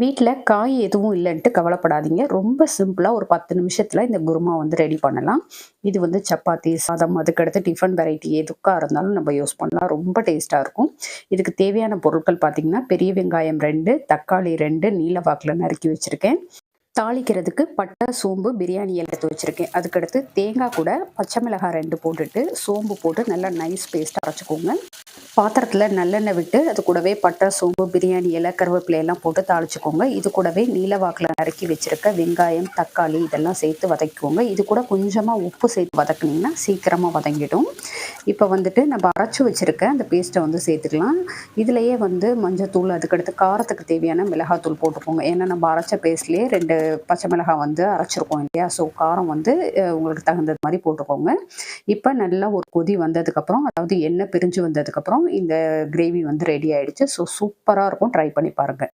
வீட்டில் காய் எதுவும் இல்லைன்ட்டு கவலைப்படாதீங்க. ரொம்ப சிம்பிளாக ஒரு பத்து நிமிஷத்தில் இந்த குருமா வந்து ரெடி பண்ணலாம். இது வந்து சப்பாத்தி சாதம் அதுக்கடுத்து டிஃபன் வெரைட்டி எதுக்காக இருந்தாலும் நம்ம யூஸ் பண்ணலாம். ரொம்ப டேஸ்ட்டாக இருக்கும். இதுக்கு தேவையான பொருட்கள் பார்த்திங்கன்னா பெரிய வெங்காயம் ரெண்டு தக்காளி ரெண்டு நீலவாக்கில் நறுக்கி வச்சுருக்கேன். தாளிக்கிறதுக்கு பட்டை சோம்பு பிரியாணி எடுத்து வச்சுருக்கேன். அதுக்கடுத்து தேங்காய் கூட பச்சை மிளகாய் ரெண்டு போட்டுட்டு சோம்பு போட்டு நல்லா நைஸ் பேஸ்ட்டாக அரைச்சிக்கோங்க. பாத்திரத்தில் நல்லெண்ணெய் விட்டு அது கூடவே பட்டை சோம்பு பிரியாணி இலை கருவேப்பிலை எல்லாம் போட்டு தாளிச்சுக்கோங்க. இது கூடவே நீலவாக்கில் நறுக்கி வச்சுருக்க வெங்காயம் தக்காளி இதெல்லாம் சேர்த்து வதக்கிக்கோங்க. இது கூட கொஞ்சமாக உப்பு சேர்த்து வதக்குனிங்கன்னா சீக்கிரமாக வதங்கிடும். இப்போ வந்துட்டு நம்ம அரைச்சி வச்சுருக்க அந்த பேஸ்ட்டை வந்து சேர்த்துக்கலாம். இதுலேயே வந்து மஞ்சத்தூள் அதுக்கடுத்து காரத்துக்கு தேவையான மிளகாத்தூள் போட்டுக்கோங்க. ஏன்னா நம்ம அரைச்ச பேஸ்ட்லேயே ரெண்டு பச்சை மிளகாய் வந்து அரைச்சிருக்கோம் இல்லையா? ஸோ காரம் வந்து உங்களுக்கு தகுந்தது மாதிரி போட்டுக்கோங்க. இப்போ நல்லா ஒரு கொதி வந்ததுக்கப்புறம் அதாவது எண்ணெய் பிரிஞ்சு வந்ததுக்கப்புறம் இந்த கிரேவி வந்து ரெடி ஆகிடுச்சு ஸோ சூப்பராக இருக்கும். ட்ரை பண்ணி பாருங்கள்